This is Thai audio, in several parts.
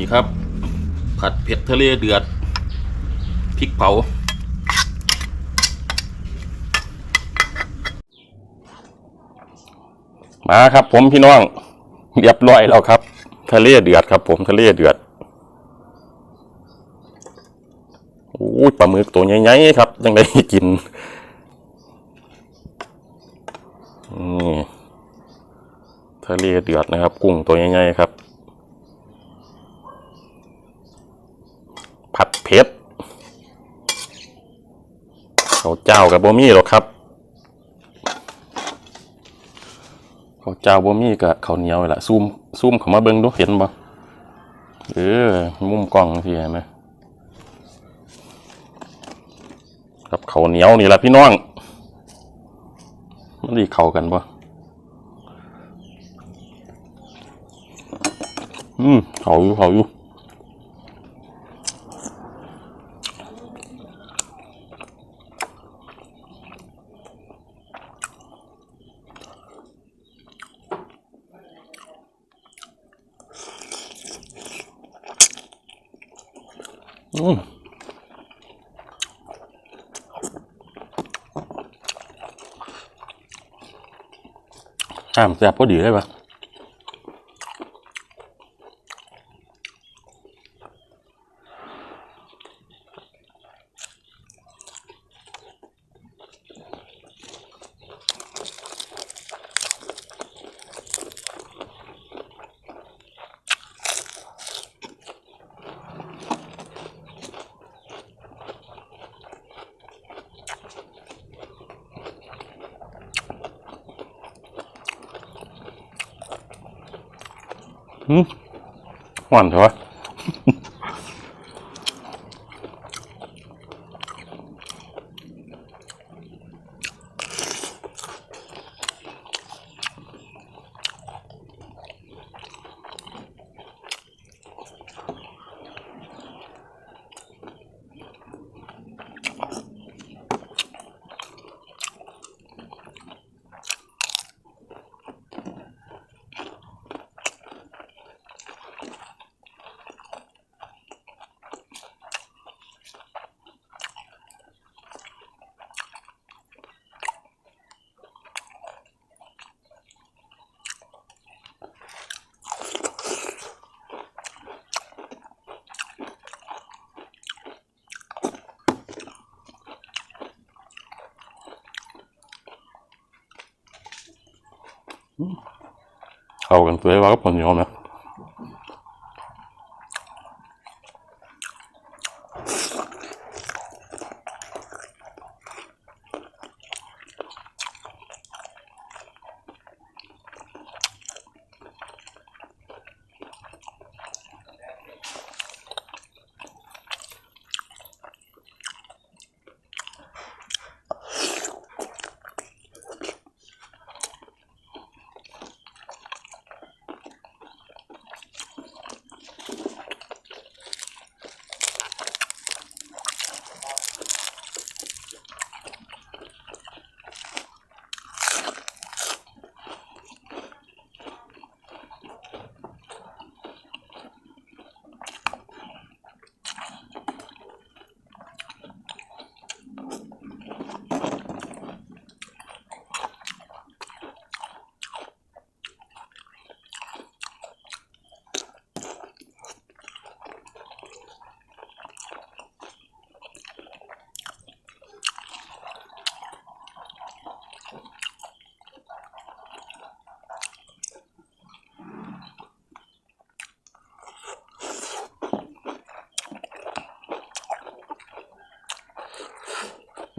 นี่ครับ ผัดเผ็ดทะเลเดือดพริกเผามาครับ ผมพี่น้องเรียบร้อยแล้วครับ ทะเลเดือดครับ ผมทะเลเดือดโอ้ยปลาหมึกตัวใหญ่ๆครับยังได้กินนี่ทะเลเดือดนะครับ กุ้งตัวใหญ่ๆครับ เผ็ดข้าวเจ้ากับบ่มี่หรอกครับข้าวเจ้าบ่มี่กับข้าวเหนียวนี่แหละซูมซูมเข้ามาเบิ่งดูเห็นบ่เออมุมกล้องสิเห็นไหมกับข้าวเหนียวนี่แหละพี่น้องมันดีเข้ากันบ่อืมเขาอยู่เขาอยู่ อืมน้ำแซ่บพอดีเลยปะ อืม หวานเถอะวะเข้ากันสวยว่ากับข้าวเหม วนะ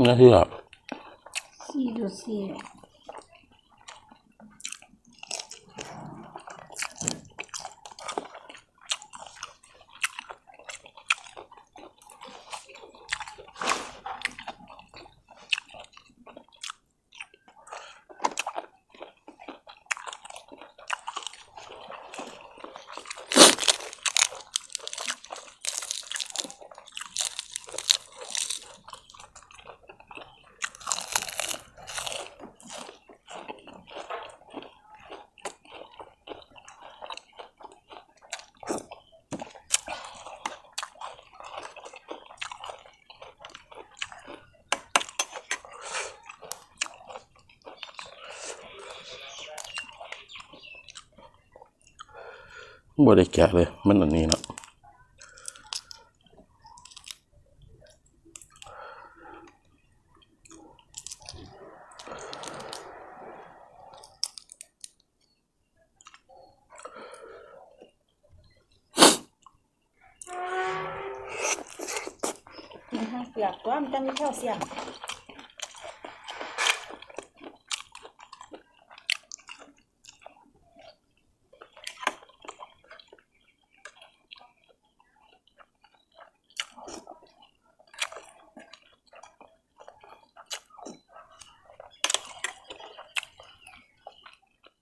น่าเชื่อสี่ดูสี่ บ่ได้แกะเลย มันอันนี้นะกินทั้งเปลือกตัวมันจะมีแค่เสียง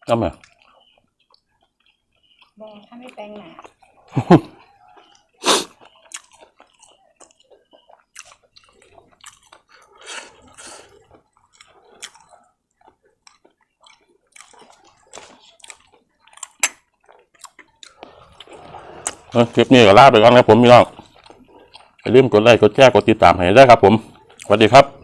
เอามาบอกถ้าไม่แปลงหนาเอ้ยคลิปนี้ก็ลาไปก่อนครับผมพี่น้องอย่าลืมกดไลค์กดแชร์กดติดตามให้ได้ครับผมสวัสดีครับ